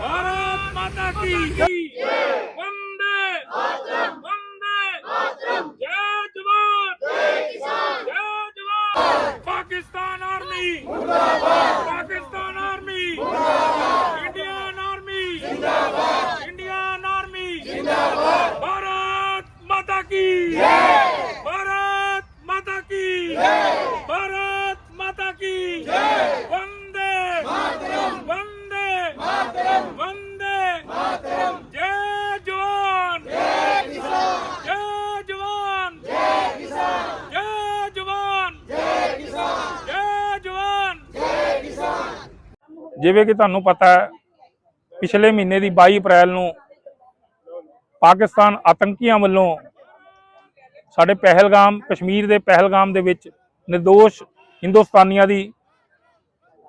भारत माता की ਜਿਵੇਂ ਕਿ ਤੁਹਾਨੂੰ ਪਤਾ ਹੈ, ਪਿਛਲੇ ਮਹੀਨੇ ਦੀ 22 ਅਪ੍ਰੈਲ ਨੂੰ ਪਾਕਿਸਤਾਨ ਆਤੰਕੀਆਂ ਵੱਲੋਂ ਸਾਡੇ ਪਹਿਲਗਾਮ, ਕਸ਼ਮੀਰ ਦੇ ਪਹਿਲਗਾਮ ਦੇ ਵਿੱਚ નિર્ਦੋਸ਼ ਹਿੰਦੁਸਤਾਨੀਆਂ ਦੀ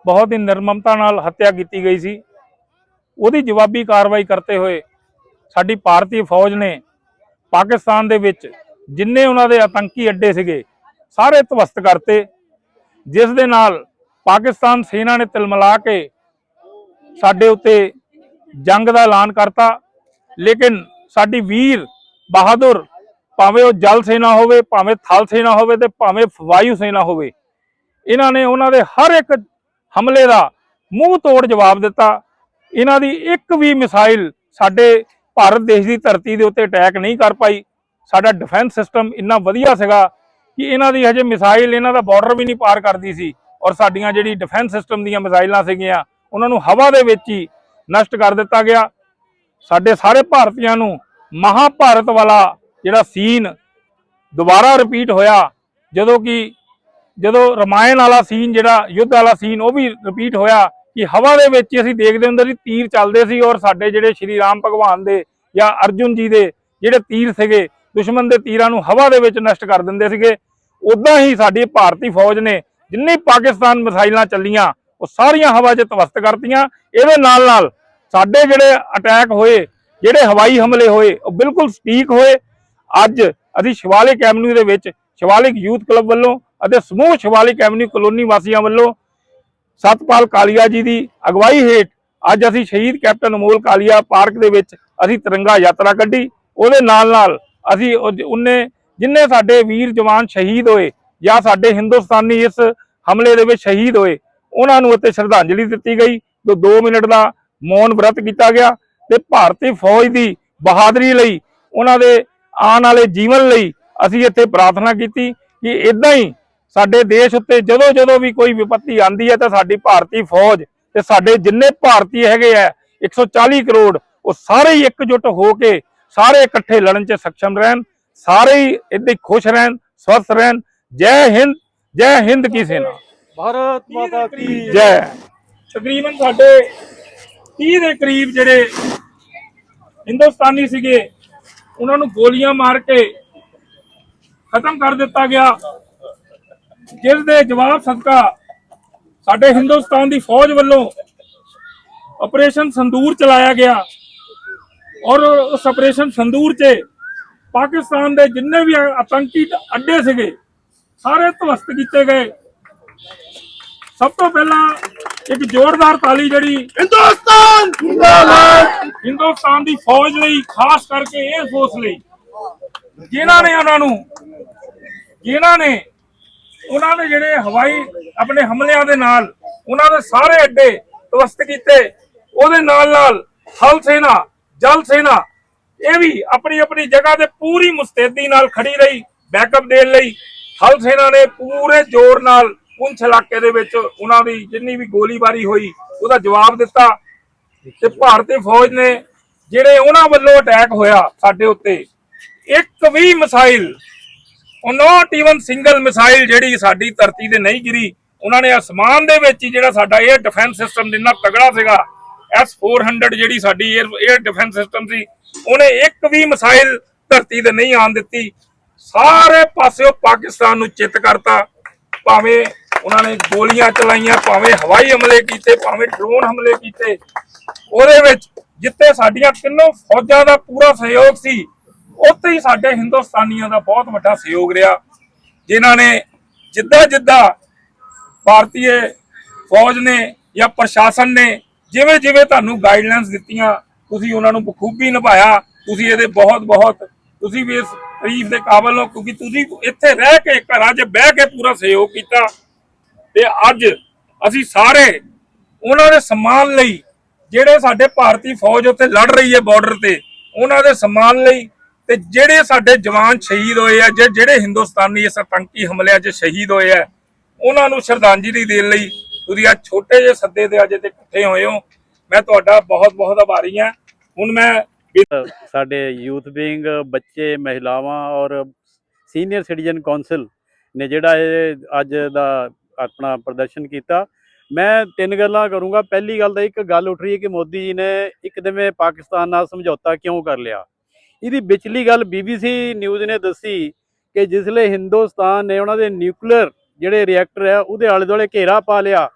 ਬਹੁਤ ਹੀ ਨਿਰਮਮਤਾ ਨਾਲ ਹੱਤਿਆ ਕੀਤੀ ਗਈ ਸੀ। ਉਹਦੀ ਜਵਾਬੀ ਕਾਰਵਾਈ ਕਰਤੇ ਹੋਏ ਸਾਡੀ ਭਾਰਤੀ ਫੌਜ ਨੇ ਪਾਕਿਸਤਾਨ ਦੇ ਵਿੱਚ ਜਿੰਨੇ ਉਹਨਾਂ ਦੇ ਆਤੰਕੀ ਅੱਡੇ ਸੀਗੇ, ਸਾਰੇ ਧਵਸਤ ਕਰਤੇ, ਜਿਸ ਦੇ ਨਾਲ ਪਾਕਿਸਤਾਨ ਸੈਨਾ ਨੇ ਤਿਲਮਲਾ ਕੇ ਸਾਡੇ ਉੱਤੇ ਜੰਗ ਦਾ ਐਲਾਨ ਕਰਤਾ, ਲੇਕਿਨ ਸਾਡੀ ਵੀਰ ਬਹਾਦਰ ਭਾਵੇਂ ਉਹ ਜਲ ਸੈਨਾ ਹੋਵੇ, ਭਾਵੇਂ ਥਲ ਸੈਨਾ ਹੋਵੇ ਤੇ ਭਾਵੇਂ ਵਾਯੂ ਸੈਨਾ ਹੋਵੇ, ਇਹਨਾਂ ਨੇ ਉਹਨਾਂ ਦੇ ਹਰ ਇੱਕ ਹਮਲੇ ਦਾ ਮੂੰਹ ਤੋੜ ਜਵਾਬ ਦਿੱਤਾ। ਇਹਨਾਂ ਦੀ ਇੱਕ ਵੀ ਮਿਸਾਈਲ ਸਾਡੇ ਭਾਰਤ ਦੇਸ਼ ਦੀ ਧਰਤੀ ਦੇ ਉੱਤੇ ਅਟੈਕ ਨਹੀਂ ਕਰ ਪਾਈ। ਸਾਡਾ ਡਿਫੈਂਸ ਸਿਸਟਮ ਇੰਨਾ ਵਧੀਆ ਸੀਗਾ ਕਿ ਇਹਨਾਂ ਦੀ ਹਜੇ ਮਿਸਾਈਲ ਇਹਨਾਂ ਦਾ ਬਾਰਡਰ ਵੀ ਨਹੀਂ ਪਾਰ ਕਰਦੀ ਸੀ ਔਰ ਸਾਡੀਆਂ ਜਿਹੜੀ ਡਿਫੈਂਸ ਸਿਸਟਮ ਦੀਆਂ ਮਿਸਾਈਲਾਂ ਸੀਗੀਆਂ ਉਹਨਾਂ ਨੂੰ ਹਵਾ ਦੇ ਵਿੱਚ ਹੀ ਨਸ਼ਟ ਕਰ ਦਿੱਤਾ ਗਿਆ। ਸਾਡੇ ਸਾਰੇ ਭਾਰਤੀਆਂ ਨੂੰ ਮਹਾਭਾਰਤ ਵਾਲਾ ਜਿਹੜਾ ਸੀਨ ਦੁਬਾਰਾ ਰਿਪੀਟ ਹੋਇਆ, ਜਦੋਂ ਕਿ ਜਦੋਂ ਰਮਾਇਣ ਵਾਲਾ ਸੀਨ, ਜਿਹੜਾ ਯੁੱਧ ਵਾਲਾ ਸੀਨ, ਉਹ ਵੀ ਰਿਪੀਟ ਹੋਇਆ ਕਿ ਹਵਾ ਦੇ ਵਿੱਚ ਹੀ ਅਸੀਂ ਦੇਖਦੇ ਹੁੰਦੇ ਸੀ, ਤੀਰ ਚੱਲਦੇ ਸੀ ਔਰ ਸਾਡੇ ਜਿਹੜੇ ਸ਼੍ਰੀ ਰਾਮ ਭਗਵਾਨ ਦੇ ਜਾਂ ਅਰਜੁਨ ਜੀ ਦੇ ਜਿਹੜੇ ਤੀਰ ਸੀਗੇ, ਦੁਸ਼ਮਣ ਦੇ ਤੀਰਾਂ ਨੂੰ ਹਵਾ ਦੇ ਵਿੱਚ ਨਸ਼ਟ ਕਰ ਦਿੰਦੇ ਸੀਗੇ। ਉਦਾਂ ਹੀ ਸਾਡੀ ਭਾਰਤੀ ਫੌਜ ਨੇ ਜਿੰਨੀ ਪਾਕਿਸਤਾਨ ਮਿਸਾਈਲਾਂ ਚੱਲੀਆਂ ਉਹ ਸਾਰੀਆਂ ਹਵਾ 'ਚ ਤਵਸਤ ਕਰਤੀਆਂ, ਇਹਦੇ ਨਾਲ ਨਾਲ ਸਾਡੇ ਜਿਹੜੇ ਅਟੈਕ ਹੋਏ, ਜਿਹੜੇ ਹਵਾਈ ਹਮਲੇ ਹੋਏ, ਉਹ ਬਿਲਕੁਲ ਸਟੀਕ ਹੋਏ। ਅੱਜ ਅਸੀਂ ਸ਼ਿਵਾਲਿਕ ਐਵਨਿਊ ਦੇ ਵਿੱਚ ਸ਼ਿਵਾਲਿਕ ਯੂਥ ਕਲੱਬ ਵੱਲੋਂ ਅਤੇ ਸਮੂਹ ਸ਼ਿਵਾਲਿਕ ਐਵਨਿਊ ਕਲੋਨੀ ਵਾਸੀਆਂ ਵੱਲੋਂ ਸਤਪਾਲ ਕਾਲੀਆ ਜੀ ਦੀ ਅਗਵਾਈ ਹੇਠ ਅੱਜ ਅਸੀਂ ਸ਼ਹੀਦ ਕੈਪਟਨ ਅਮੋਲ ਕਾਲੀਆ ਪਾਰਕ ਦੇ ਵਿੱਚ ਅਸੀਂ ਤਿਰੰਗਾ ਯਾਤਰਾ ਕੱਢੀ। ਉਹਦੇ ਨਾਲ ਨਾਲ ਅਸੀਂ ਉਹਨੇ ਜਿੰਨੇ ਸਾਡੇ ਵੀਰ ਜਵਾਨ ਸ਼ਹੀਦ ਹੋਏ ਜਾਂ ਸਾਡੇ ਹਿੰਦੁਸਤਾਨੀ ਇਸ ਹਮਲੇ ਦੇ ਵਿੱਚ ਸ਼ਹੀਦ ਹੋਏ ਉਹਨਾਂ ਨੂੰ ਉੱਤੇ ਸ਼ਰਧਾਂਜਲੀ ਦਿੱਤੀ ਗਈ ਜੋ 2 ਮਿੰਟ ਦਾ ਮੌਨ ਵਰਤ ਕੀਤਾ ਗਿਆ ਤੇ ਭਾਰਤੀ ਫੌਜ ਦੀ ਬਹਾਦਰੀ ਲਈ, ਉਹਨਾਂ ਦੇ ਆਉਣ ਵਾਲੇ ਜੀਵਨ ਲਈ ਅਸੀਂ ਇੱਥੇ ਪ੍ਰਾਰਥਨਾ ਕੀਤੀ ਕਿ ਇਦਾਂ ਹੀ ਸਾਡੇ ਦੇਸ਼ ਉੱਤੇ ਜਦੋਂ ਜਦੋਂ ਵੀ ਕੋਈ ਵਿਪੱਤੀ ਆਂਦੀ ਹੈ ਤਾਂ ਸਾਡੀ ਭਾਰਤੀ ਫੌਜ ਤੇ ਸਾਡੇ ਜਿੰਨੇ ਭਾਰਤੀ ਹੈਗੇ ਆ 140 ਕਰੋੜ, ਉਹ ਸਾਰੇ ਹੀ ਇਕਜੁੱਟ ਹੋ ਕੇ ਸਾਰੇ ਇਕੱਠੇ ਲੜਨ 'ਚ ਸક્ષਮ ਰਹਿਣ, ਸਾਰੇ ਹੀ ਏਦਾਂ ਹੀ ਖੁਸ਼ ਰਹਿਣ, ਸਵਸਥ ਰਹਿਣ। ਜੈ ਹਿੰਦ ਜੈ ਹਿੰਦ ਕੀ ਸੇਨਾ। ਭਾਰਤ ਮਾਤਾ ਕੀ ਜੈ। ਤਕਰੀਬਨ ਸਾਡੇ 30 ਦੇ ਕਰੀਬ ਜਿਹੜੇ ਹਿੰਦੁਸਤਾਨੀ ਸੀਗੇ ਉਹਨਾਂ ਨੂੰ ਗੋਲੀਆਂ ਮਾਰ ਕੇ ਖਤਮ ਕਰ ਦਿੱਤਾ ਗਿਆ। ਜਿਸ ਦੇ ਜਵਾਬ ਸਦਕਾ ਸਾਡੇ ਹਿੰਦੁਸਤਾਨ ਦੀ ਫੌਜ ਵੱਲੋਂ ਆਪਰੇਸ਼ਨ ਸੰਦੂਰ ਚਲਾਇਆ ਗਿਆ ਔਰ ਉਸ ਆਪਰੇਸ਼ਨ ਸੰਦੂਰ 'ਚ ਪਾਕਿਸਤਾਨ ਦੇ ਜਿੰਨੇ ਵੀ ਆਤੰਕੀ ਅੱਡੇ ਸੀਗੇ ਸਾਰੇ ਧਵਸਤ ਕੀਤੇ ਗਏ। ਸਭ ਤੋਂ ਪਹਿਲਾਂ ਇੱਕ ਜ਼ੋਰਦਾਰ ਤਾਲੀ ਜਿਹੜੀ ਹਿੰਦੁਸਤਾਨ ਜਿੰਦਾਬਾਦ। ਹਿੰਦੁਸਤਾਨ ਦੀ ਫੌਜ ਲਈ ਖਾਸ ਕਰਕੇ ਏਅਰ ਫੋਰਸ ਲਈ ਜਿਨ੍ਹਾਂ ਨੇ ਉਹਨਾਂ ਨੂੰ ਜਿਨ੍ਹਾਂ ਨੇ ਉਹਨਾਂ ਦੇ ਜਿਹੜੇ ਹਵਾਈ ਆਪਣੇ ਹਮਲਿਆਂ ਦੇ ਨਾਲ ਉਹਨਾਂ ਦੇ ਸਾਰੇ ਅੱਡੇ ਤਵਸਤ ਕੀਤੇ ਉਹਦੇ ਨਾਲ ਨਾਲ ਹਲ ਸੈਨਾ ਜਲ ਸੈਨਾ ਇਹ ਵੀ ਆਪਣੀ ਆਪਣੀ ਜਗ੍ਹਾ ਤੇ ਪੂਰੀ ਮੁਸਤੈਦੀ ਨਾਲ ਖੜੀ ਰਹੀ ਬੈਕਅਪ ਦੇਣ ਲਈ। ਹਲ ਸੈਨਾ ਨੇ ਪੂਰੇ ਜ਼ੋਰ ਨਾਲ ਪੁੰਛ ਇਲਾਕੇ ਦੇ ਵਿੱਚ ਉਹਨਾਂ ਦੀ ਜਿੰਨੀ ਵੀ ਗੋਲੀਬਾਰੀ ਹੋਈ, ਉਹਦਾ ਜਵਾਬ ਦਿੱਤਾ ਤੇ ਭਾਰਤੀ ਫੌਜ ਨੇ ਜਿਹੜੇ ਉਹਨਾਂ ਵੱਲੋਂ ਅਟੈਕ ਹੋਇਆ ਸਾਡੇ ਉੱਤੇ, ਇੱਕ ਵੀ ਮਿਸਾਈਲ ਉਹ ਨੋਟ ਈਵਨ ਸਿੰਗਲ ਮਿਸਾਈਲ ਜਿਹੜੀ ਸਾਡੀ ਧਰਤੀ ਤੇ ਨਹੀਂ ਗਿਰੀ, ਉਹਨਾਂ ਨੇ ਅਸਮਾਨ ਦੇ ਵਿੱਚ ਹੀ ਜਿਹੜਾ ਸਾਡਾ 에ਅਰ ਡਿਫੈਂਸ ਸਿਸਟਮ ਜਿੰਨਾ ਤਗੜਾ ਸੀਗਾ S400 ਜਿਹੜੀ ਸਾਡੀ 에ਅਰ ਡਿਫੈਂਸ ਸਿਸਟਮ ਸੀ, ਉਹਨੇ ਇੱਕ ਵੀ ਮਿਸਾਈਲ ਧਰਤੀ ਤੇ ਨਹੀਂ ਆਣ ਦਿੱਤੀ, ਸਾਰੇ ਪਾਸਿਓਂ ਪਾਕਿਸਤਾਨ ਨੂੰ ਚਿੱਤ ਕਰਤਾ, ਭਾਵੇਂ ਉਹਨਾਂ ਨੇ ਗੋਲੀਆਂ ਚਲਾਈਆਂ, ਭਾਵੇਂ ਹਵਾਈ ਹਮਲੇ ਕੀਤੇ, ਭਾਵੇਂ ਡਰੋਨ ਹਮਲੇ ਕੀਤੇ। ਉਹਦੇ ਵਿੱਚ ਜਿੱਥੇ ਸਾਡੀਆਂ ਤਿੰਨੋਂ ਫੌਜਾਂ ਦਾ ਪੂਰਾ ਸਹਿਯੋਗ ਸੀ, ਉੱਥੇ ਹੀ ਸਾਡੇ ਹਿੰਦੁਸਤਾਨੀਆਂ ਦਾ ਬਹੁਤ ਵੱਡਾ ਸਹਿਯੋਗ ਰਿਹਾ। ਜਿਨ੍ਹਾਂ ਨੇ ਜਿੱਦਾਂ ਜਿੱਦਾਂ ਭਾਰਤੀ ਫੌਜ ਨੇ ਜਾਂ ਪ੍ਰਸ਼ਾਸਨ ਨੇ ਜਿਵੇਂ ਜਿਵੇਂ ਤੁਹਾਨੂੰ ਗਾਈਡਲਾਈਨਸ ਦਿੱਤੀਆਂ, ਤੁਸੀਂ ਉਹਨਾਂ ਨੂੰ ਬਖੂਬੀ ਨਿਭਾਇਆ, ਤੁਸੀਂ ਇਹਦੇ ਬਹੁਤ ਬਹੁਤ ਤੁਸੀਂ ਵੀ ਇਸ ਤਾਰੀਫ ਦੇ ਕਾਬਲ ਹੋ, ਕਿਉਂਕਿ ਤੁਸੀਂ ਇੱਥੇ ਰਹਿ ਕੇ, ਘਰਾਂ 'ਚ ਬਹਿ ਕੇ ਪੂਰਾ ਸਹਿਯੋਗ ਕੀਤਾ। ਤੇ ਅੱਜ ਅਸੀਂ ਸਾਰੇ ਉਹਨਾਂ ਦੇ ਸਨਮਾਨ ਲਈ ਜਿਹੜੇ ਸਾਡੇ ਭਾਰਤੀ ਫੌਜ ਉੱਤੇ ਲੜ ਰਹੀ ਹੈ ਬਾਰਡਰ ਤੇ, ਉਹਨਾਂ ਦੇ ਸਨਮਾਨ ਲਈ ਤੇ ਜਿਹੜੇ ਸਾਡੇ ਜਵਾਨ ਸ਼ਹੀਦ ਹੋਏ ਆ, ਜੇ ਜਿਹੜੇ ਹਿੰਦੁਸਤਾਨੀ ਇਸ ਆਤੰਕੀ ਹਮਲਿਆਂ 'ਚ ਸ਼ਹੀਦ ਹੋਏ ਆ, ਉਹਨਾਂ ਨੂੰ ਸ਼ਰਧਾਂਜਲੀ ਦੇਣ ਲਈ ਤੁਸੀਂ ਆ ਛੋਟੇ ਜਿਹੇ ਸੱਦੇ ਤੇ ਅੱਜ ਤੇ ਇਕੱਠੇ ਹੋਏ ਹੋ। ਮੈਂ ਤੁਹਾਡਾ ਬਹੁਤ ਬਹੁਤ ਆਭਾਰੀ ਹਾਂ। ਹੁਣ ਮੈਂ ਸਾਡੇ ਯੂਥ ਵਿੰਗ ਬੱਚੇ, ਮਹਿਲਾਵਾਂ ਔਰ ਸੀਨੀਅਰ ਸਿਟੀਜ਼ਨ ਕਾਉਂਸਲ ਨੇ ਜਿਹੜਾ ਇਹ ਅੱਜ ਦਾ ਆਪਣਾ ਪ੍ਰਦਰਸ਼ਨ ਕੀਤਾ। ਮੈਂ ਤਿੰਨ ਗੱਲਾਂ ਕਰੂੰਗਾ। ਪਹਿਲੀ ਗੱਲ ਤਾਂ ਇੱਕ ਗੱਲ ਉੱਠ ਰਹੀ ਹੈ ਕਿ ਮੋਦੀ ਜੀ ਨੇ ਇੱਕਦਮੇ ਪਾਕਿਸਤਾਨ ਨਾਲ ਸਮਝੌਤਾ ਕਿਉਂ ਕਰ ਲਿਆ? ਇਹਦੀ ਵਿਚਲੀ ਗੱਲ ਬੀਬੀਸੀ ਨਿਊਜ਼ ਨੇ ਦੱਸੀ ਕਿ ਜਿਸਲੇ ਹਿੰਦੁਸਤਾਨ ਨੇ ਉਹਨਾਂ ਦੇ ਨਿਊਕਲੀਅਰ ਜਿਹੜੇ ਰਿਐਕਟਰ ਹੈ, ਉਹਦੇ ਆਲੇ ਦੁਆਲੇ ਘੇਰਾ ਪਾ ਲਿਆ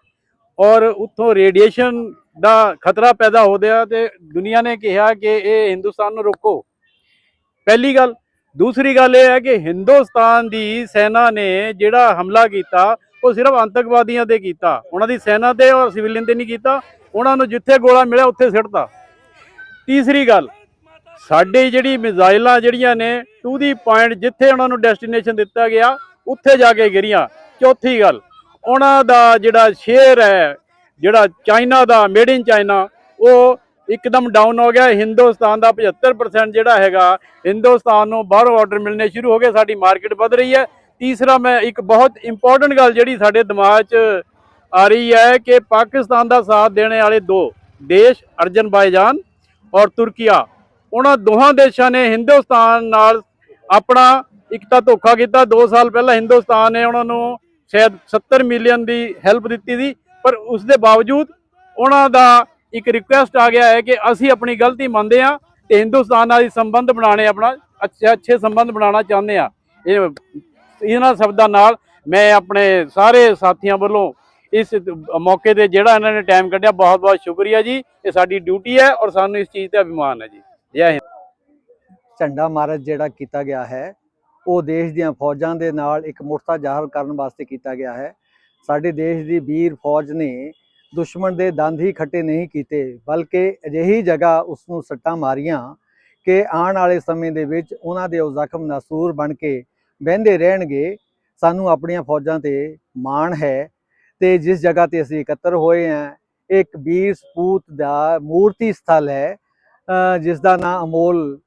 ਔਰ ਉੱਥੋਂ ਰੇਡੀਏਸ਼ਨ ਦਾ ਖਤਰਾ ਪੈਦਾ ਹੋ ਗਿਆ ਤੇ ਦੁਨੀਆ ਨੇ ਕਿਹਾ ਕਿ ਇਹ ਹਿੰਦੁਸਤਾਨ ਨੂੰ ਰੋਕੋ। ਪਹਿਲੀ ਗੱਲ। ਦੂਸਰੀ ਗੱਲ ਇਹ ਹੈ ਕਿ ਹਿੰਦੁਸਤਾਨ ਦੀ ਸੈਨਾ ਨੇ ਜਿਹੜਾ ਹਮਲਾ ਕੀਤਾ ਉਹ ਸਿਰਫ ਆਤੰਕਵਾਦੀਆਂ ਤੇ ਕੀਤਾ। ਉਹਨਾਂ ਦੀ ਸੈਨਾ ਤੇ ਔਰ ਸਿਵਲਿਅਨ ਤੇ ਨਹੀਂ ਕੀਤਾ। ਉਹਨਾਂ ਨੂੰ ਜਿੱਥੇ ਗੋਲਾ ਮਿਲਿਆ, ਉੱਥੇ ਸਿੱਟਤਾ। ਤੀਸਰੀ ਗੱਲ, ਸਾਡੇ ਜਿਹੜੀ ਮਿਜ਼ਾਈਲਾਂ ਜਿਹੜੀਆਂ ਨੇ ਟੂ ਦੀ ਪੁਆਇੰਟ ਜਿੱਥੇ ਉਹਨਾਂ ਨੂੰ ਡੈਸਟੀਨੇਸ਼ਨ ਦਿੱਤਾ ਗਿਆ, ਉੱਥੇ ਜਾ ਕੇ ਗਿਰੀਆਂ। ਚੌਥੀ ਗੱਲ, ਉਹਨਾਂ ਦਾ ਜਿਹੜਾ ਸ਼ੇਅਰ ਹੈ, ਜਿਹੜਾ ਚਾਈਨਾ ਦਾ ਮੇਡ ਇਨ ਚਾਈਨਾ, ਉਹ ਇੱਕਦਮ ਡਾਊਨ ਹੋ ਗਿਆ। ਹਿੰਦੁਸਤਾਨ ਦਾ 75% ਜਿਹੜਾ ਹੈਗਾ, ਹਿੰਦੁਸਤਾਨ ਨੂੰ ਬਾਹਰੋਂ ਆਰਡਰ ਮਿਲਣੇ ਸ਼ੁਰੂ ਹੋ ਗਏ। ਸਾਡੀ ਮਾਰਕੀਟ ਵਧ ਰਹੀ ਹੈ। ਤੀਸਰਾ ਮੈਂ ਇੱਕ ਬਹੁਤ ਇੰਪੋਰਟੈਂਟ ਗੱਲ ਜਿਹੜੀ ਸਾਡੇ ਦਿਮਾਗ 'ਚ ਆ ਰਹੀ ਹੈ ਕਿ ਪਾਕਿਸਤਾਨ ਦਾ ਸਾਥ ਦੇਣੇ ਵਾਲੇ ਦੋ ਦੇਸ਼ ਅਰਜਨਬਾਈਜਾਨ ਔਰ ਤੁਰਕੀਆ, ਉਹਨਾਂ ਦੋਹਾਂ ਦੇਸ਼ਾਂ ਨੇ ਹਿੰਦੁਸਤਾਨ ਨਾਲ ਆਪਣਾ ਇੱਕ ਤਾਂ ਧੋਖਾ ਕੀਤਾ। 2 ਸਾਲ ਪਹਿਲਾਂ ਹਿੰਦੁਸਤਾਨ ਨੇ ਉਹਨਾਂ ਨੂੰ ਸ਼ਾਇਦ 70 ਮਿਲੀਅਨ ਦੀ ਹੈਲਪ ਦਿੱਤੀ ਸੀ, ਪਰ ਉਸ ਦੇ ਬਾਵਜੂਦ ਉਹਨਾਂ ਦਾ ਇੱਕ ਰਿਕੁਐਸਟ ਆ ਗਿਆ ਹੈ ਕਿ ਅਸੀਂ ਆਪਣੀ ਗਲਤੀ ਮੰਨਦੇ ਹਾਂ ਤੇ ਹਿੰਦੁਸਤਾਨ ਨਾਲ ਹੀ ਸੰਬੰਧ ਬਣਾਣੇ ਆਪਣਾ ਅੱਛੇ ਅੱਛੇ ਸੰਬੰਧ ਬਣਾਉਣਾ ਚਾਹੁੰਦੇ ਆ ਇਹ ਇਹਨਾਂ ਸ਼ਬਦਾਂ ਨਾਲ ਮੈਂ ਆਪਣੇ ਸਾਰੇ ਸਾਥੀਆਂ ਵੱਲੋਂ ਇਸ ਮੌਕੇ ਤੇ ਜਿਹੜਾ ਇਹਨਾਂ ਨੇ ਟਾਈਮ ਕੱਢਿਆ, ਬਹੁਤ ਬਹੁਤ ਸ਼ੁਕਰੀਆ ਜੀ। ਇਹ ਸਾਡੀ ਡਿਊਟੀ ਹੈ ਔਰ ਸਾਨੂੰ ਇਸ ਚੀਜ਼ ਤੇ ਅਭਿਮਾਨ ਹੈ ਜੀ। ਜੈ ਹਿੰਦ। ਝੰਡਾ ਮਾਰਚ ਜਿਹੜਾ ਕੀਤਾ ਗਿਆ ਹੈ, ਉਹ ਦੇਸ਼ ਦੀਆਂ ਫੌਜਾਂ ਦੇ ਨਾਲ ਇੱਕ ਮੁਰਤਾ ਜ਼ਾਹਰ ਕਰਨ ਵਾਸਤੇ ਕੀਤਾ ਗਿਆ ਹੈ। ਸਾਡੇ ਦੇਸ਼ ਦੀ ਵੀਰ ਫੌਜ ਨੇ ਦੁਸ਼ਮਣ ਦੇ ਦੰਦ ਹੀ ਖੱਟੇ ਨਹੀਂ ਕੀਤੇ, ਬਲਕਿ ਅਜਿਹੀ ਜਗ੍ਹਾ ਉਸ ਨੂੰ ਸੱਟਾਂ ਮਾਰੀਆਂ ਕਿ ਆਉਣ ਵਾਲੇ ਸਮੇਂ ਦੇ ਵਿੱਚ ਉਹਨਾਂ ਦੇ ਉਹ ਜ਼ਖਮ ਨਸੂਰ ਬਣ ਕੇ ਵਹਿੰਦੇ ਰਹਿਣਗੇ, ਸਾਨੂੰ ਆਪਣੀਆਂ ਫੌਜਾਂ ਤੇ ਮਾਣ ਹੈ ਤੇ ਜਿਸ ਜਗ੍ਹਾ ਤੇ ਅਸੀਂ ਇਕੱਤਰ ਹੋਏ ਹਾਂ ਇੱਕ ਵੀਰ ਸਪੂਤ ਦਾ ਮੂਰਤੀ ਸਥਲ ਹੈ ਜਿਸ ਦਾ ਨਾਮ ਅਮੋਲ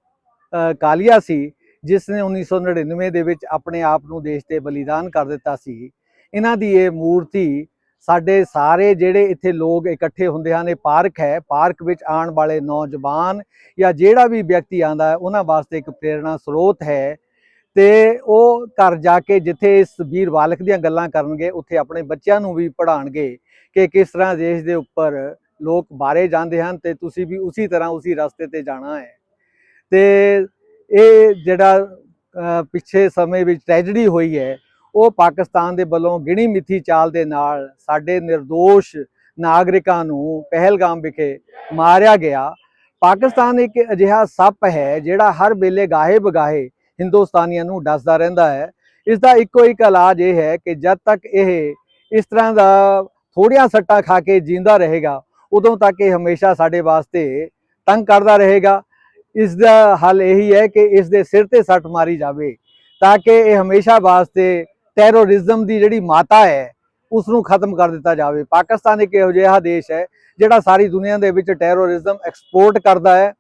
ਕਾਲੀਆ ਸੀ, ਜਿਸ ਨੇ 1999 ਦੇ ਵਿੱਚ ਆਪਣੇ ਆਪ ਨੂੰ ਦੇਸ਼ ਤੇ ਬਲੀਦਾਨ ਕਰ ਦਿੱਤਾ ਸੀ। ਇਹਨਾਂ ਦੀ ਇਹ ਮੂਰਤੀ ਸਾਡੇ ਸਾਰੇ ਜਿਹੜੇ ਇੱਥੇ ਲੋਕ ਇਕੱਠੇ ਹੁੰਦੇ ਹਨ, ਇਹ ਪਾਰਕ ਹੈ, ਪਾਰਕ ਵਿੱਚ ਆਉਣ ਵਾਲੇ ਨੌਜਵਾਨ ਜਾਂ ਜਿਹੜਾ ਵੀ ਵਿਅਕਤੀ ਆਂਦਾ ਹੈ, ਉਹਨਾਂ ਵਾਸਤੇ ਇੱਕ ਪ੍ਰੇਰਣਾ ਸਰੋਤ ਹੈ। ਤੇ ਉਹ ਘਰ ਜਾ ਕੇ ਜਿੱਥੇ ਇਸ ਵੀਰ ਬਾਲਕ ਦੀਆਂ ਗੱਲਾਂ ਕਰਨਗੇ, ਉੱਥੇ ਆਪਣੇ ਬੱਚਿਆਂ ਨੂੰ ਵੀ ਪੜ੍ਹਾਉਣਗੇ ਕਿ ਕਿਸ ਤਰ੍ਹਾਂ ਦੇਸ਼ ਦੇ ਉੱਪਰ ਲੋਕ ਬਾਰੇ ਜਾਂਦੇ ਹਨ ਤੇ ਤੁਸੀਂ ਵੀ ਉਸੇ ਤਰ੍ਹਾਂ ਉਸੇ ਰਸਤੇ ਤੇ ਜਾਣਾ ਹੈ। ਤੇ ਇਹ ਜਿਹੜਾ ਪਿੱਛੇ ਸਮੇਂ ਵਿੱਚ ਟ੍ਰੈਜੇਡੀ ਹੋਈ ਹੈ, ਉਹ ਪਾਕਿਸਤਾਨ ਦੇ ਵੱਲੋਂ ਗਿਣੀ ਮਿੱਥੀ ਚਾਲ ਦੇ ਨਾਲ ਸਾਡੇ નિર્ਦੋਸ਼ ਨਾਗਰਿਕਾਂ ਨੂੰ ਪਹਿਲਗਾਮ ਵਿਖੇ ਮਾਰਿਆ ਗਿਆ। ਪਾਕਿਸਤਾਨ ਇੱਕ ਅਜਿਹਾ ਸੱਪ ਹੈ ਜਿਹੜਾ ਹਰ ਵੇਲੇ ਗਾਹੇ ਬਗਾਹੇ ਹਿੰਦੁਸਤਾਨੀਆਂ ਨੂੰ ਦੱਸਦਾ ਰਹਿੰਦਾ ਹੈ। ਇਸ ਦਾ ਇੱਕੋ ਇੱਕ ਇਲਾਜ ਇਹ ਹੈ ਕਿ ਜਦ ਤੱਕ ਇਹ ਇਸ ਤਰ੍ਹਾਂ ਦਾ ਥੋੜੀਆਂ ਸੱਟਾਂ ਖਾ ਕੇ ਜਿੰਦਾ ਰਹੇਗਾ, ਉਦੋਂ ਤੱਕ ਇਹ ਹਮੇਸ਼ਾ ਸਾਡੇ ਵਾਸਤੇ ਤੰਗ ਕਰਦਾ ਰਹੇਗਾ। ਇਸ ਦਾ ਹੱਲ ਇਹੀ ਹੈ ਕਿ ਇਸ ਦੇ ਸਿਰ ਤੇ ਸੱਟ ਮਾਰੀ ਜਾਵੇ ਤਾਂ ਕਿ ਇਹ ਹਮੇਸ਼ਾ ਵਾਸਤੇ ਟੈਰੋਰਿਜ਼ਮ ਦੀ ਜਿਹੜੀ ਮਾਤਾ ਹੈ ਉਸ ਨੂੰ ਖਤਮ ਕਰ ਦਿੱਤਾ ਜਾਵੇ। ਪਾਕਿਸਤਾਨ ਇੱਕ ਇਹੋ ਜਿਹਾ ਦੇਸ਼ ਹੈ ਜਿਹੜਾ ਸਾਰੀ ਦੁਨੀਆ ਦੇ ਵਿੱਚ ਟੈਰੋਰਿਜ਼ਮ ਐਕਸਪੋਰਟ ਕਰਦਾ ਹੈ।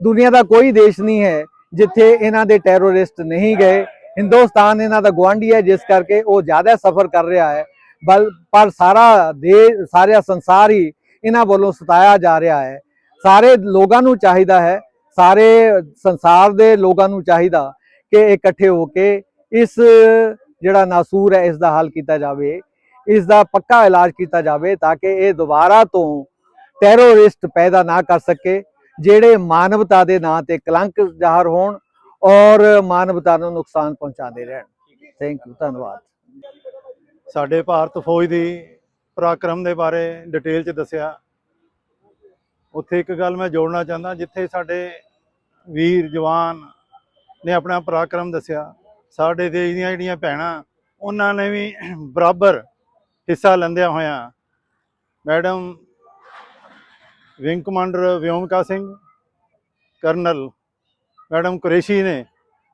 ਦੁਨੀਆ ਦਾ ਕੋਈ ਦੇਸ਼ ਨਹੀਂ ਹੈ ਜਿੱਥੇ ਇਹਨਾਂ ਦੇ ਟੈਰੋਰਿਸਟ ਨਹੀਂ ਗਏ, ਹਿੰਦੁਸਤਾਨ ਇਹਨਾਂ ਦਾ ਗੁਆਂਢੀ ਹੈ, ਜਿਸ ਕਰਕੇ ਉਹ ਜ਼ਿਆਦਾ ਸਫਰ ਕਰ ਰਿਹਾ ਹੈ। ਬਲ, ਪਰ ਸਾਰਾ ਦੇਸ਼ ਸਾਰਾ ਸੰਸਾਰ ਹੀ ਇਹਨਾਂ ਵੱਲੋਂ ਸਤਾਇਆ ਜਾ ਰਿਹਾ ਹੈ। ਸਾਰੇ ਲੋਕਾਂ ਨੂੰ ਚਾਹੀਦਾ ਹੈ, ਸਾਰੇ ਸੰਸਾਰ ਦੇ ਲੋਕਾਂ ਨੂੰ ਚਾਹੀਦਾ ਕਿ ਇਕੱਠੇ ਹੋ ਕੇ ਇਸ ਜਿਹੜਾ ਨਾਸੂਰ ਹੈ, ਇਸ ਦਾ ਹੱਲ ਕੀਤਾ ਜਾਵੇ, ਇਸ ਦਾ ਪੱਕਾ ਇਲਾਜ ਕੀਤਾ ਜਾਵੇ, ਤਾਂ ਕਿ ਇਹ ਦੁਬਾਰਾ ਤੋਂ ਟੈਰੋਰਿਸਟ ਪੈਦਾ ਨਾ ਕਰ ਸਕੇ। ਜਿਹੜੇ ਮਾਨਵਤਾ ਦੇ ਨਾਂ ਤੇ ਕਲੰਕ ਜ਼ਾਹਰ ਹੋਣ ਔਰ ਮਾਨਵਤਾ ਨੂੰ ਨੁਕਸਾਨ ਪਹੁੰਚਾਉਂਦੇ ਰਹਿਣ। ਥੈਂਕ ਯੂ ਧੰਨਵਾਦ। ਸਾਡੇ ਭਾਰਤ ਫੌਜ ਦੀ ਪਰਾਕਰਮ ਦੇ ਬਾਰੇ ਡਿਟੇਲ ਚ ਦੱਸਿਆ। ਉੱਥੇ ਇੱਕ ਗੱਲ ਮੈਂ ਜੋੜਨਾ ਚਾਹੁੰਦਾ, ਜਿੱਥੇ ਸਾਡੇ ਵੀਰ ਜਵਾਨ ਨੇ ਆਪਣਾ ਪਰਾਕਰਮ ਦੱਸਿਆ, ਸਾਡੇ ਦੇਸ਼ ਦੀਆਂ ਜਿਹੜੀਆਂ ਭੈਣਾਂ, ਉਹਨਾਂ ਨੇ ਵੀ ਬਰਾਬਰ ਹਿੱਸਾ ਲੈਂਦਿਆਂ ਹੋਇਆਂ madam wing commander Vyomika Singh, colonel madam Qureshi ਨੇ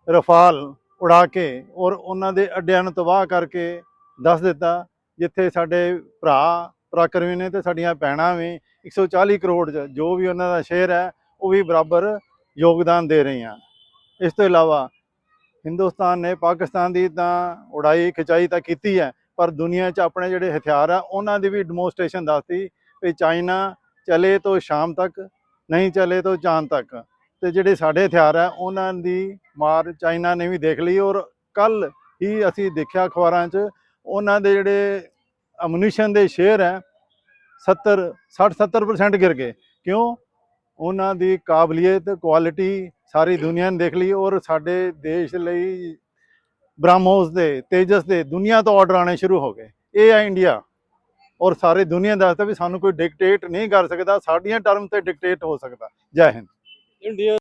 ਰਫਾਲ ਉਡਾ ਕੇ ਔਰ ਉਹਨਾਂ ਦੇ ਅੱਡਿਆਂ ਨੂੰ ਤਬਾਹ ਕਰਕੇ ਦੱਸ ਦਿੱਤਾ, ਜਿੱਥੇ ਸਾਡੇ ਭਰਾ ਪਰਾਕਰਮੀ ਨੇ ਤੇ ਸਾਡੀਆਂ ਭੈਣਾਂ ਵੀ 140 ਕਰੋੜ 'ਚ ਜੋ ਵੀ ਉਹਨਾਂ ਦਾ ਸ਼ੇਅਰ ਹੈ, ਉਹ ਵੀ ਬਰਾਬਰ ਯੋਗਦਾਨ ਦੇ ਰਹੀਆਂ। ਇਸ ਤੋਂ ਇਲਾਵਾ ਹਿੰਦੁਸਤਾਨ ਨੇ ਪਾਕਿਸਤਾਨ ਦੀ ਤਾਂ ਉਡਾਈ, ਖਿਚਾਈ ਤਾਂ ਕੀਤੀ ਹੈ, ਪਰ ਦੁਨੀਆ 'ਚ ਆਪਣੇ ਜਿਹੜੇ ਹਥਿਆਰ ਆ, ਉਹਨਾਂ ਦੀ ਵੀ ਡੈਮੋਸਟ੍ਰੇਸ਼ਨ ਦੱਸਤੀ ਵੀ ਚਾਈਨਾ ਚਲੇ ਤੋਂ ਸ਼ਾਮ ਤੱਕ, ਨਹੀਂ ਚਲੇ ਤੋਂ ਚਾਂਦ ਤੱਕ। ਤੇ ਜਿਹੜੇ ਸਾਡੇ ਹਥਿਆਰ ਆ, ਉਹਨਾਂ ਦੀ ਮਾਰ ਚਾਈਨਾ ਨੇ ਵੀ ਦੇਖ ਲਈ ਔਰ ਕੱਲ ਹੀ ਅਸੀਂ ਦੇਖਿਆ ਅਖਬਾਰਾਂ 'ਚ, ਉਹਨਾਂ ਦੇ ਜਿਹੜੇ ਅਮਨੀਸ਼ਨ ਦੇ ਸ਼ੇਅਰ ਹੈ 70 60 70% ਗਿਰ ਗਏ। ਕਿਉਂ? ਉਹਨਾਂ ਦੀ ਕਾਬਲੀਅਤ ਕੁਆਲਿਟੀ ਸਾਰੀ ਦੁਨੀਆ ਨੇ ਦੇਖ ਲਈ ਔਰ ਸਾਡੇ ਦੇਸ਼ ਲਈ ਬ੍ਰਹਮੋਸ ਦੇ, ਤੇਜਸ ਦੇ ਦੁਨੀਆ ਤੋਂ ਆਰਡਰ ਆਣੇ ਸ਼ੁਰੂ ਹੋ ਗਏ। ਇਹ ਹੈ ਇੰਡੀਆ ਔਰ ਸਾਰੇ ਦੁਨੀਆ ਦੱਸਦਾ ਵੀ ਸਾਨੂੰ ਕੋਈ ਡਿਕਟੇਟ ਨਹੀਂ ਕਰ ਸਕਦਾ, ਸਾਡੀਆਂ ਟਰਮ ਤੇ ਡਿਕਟੇਟ ਹੋ ਸਕਦਾ। ਜੈ ਹਿੰਦ। ਇੰਡੀਆ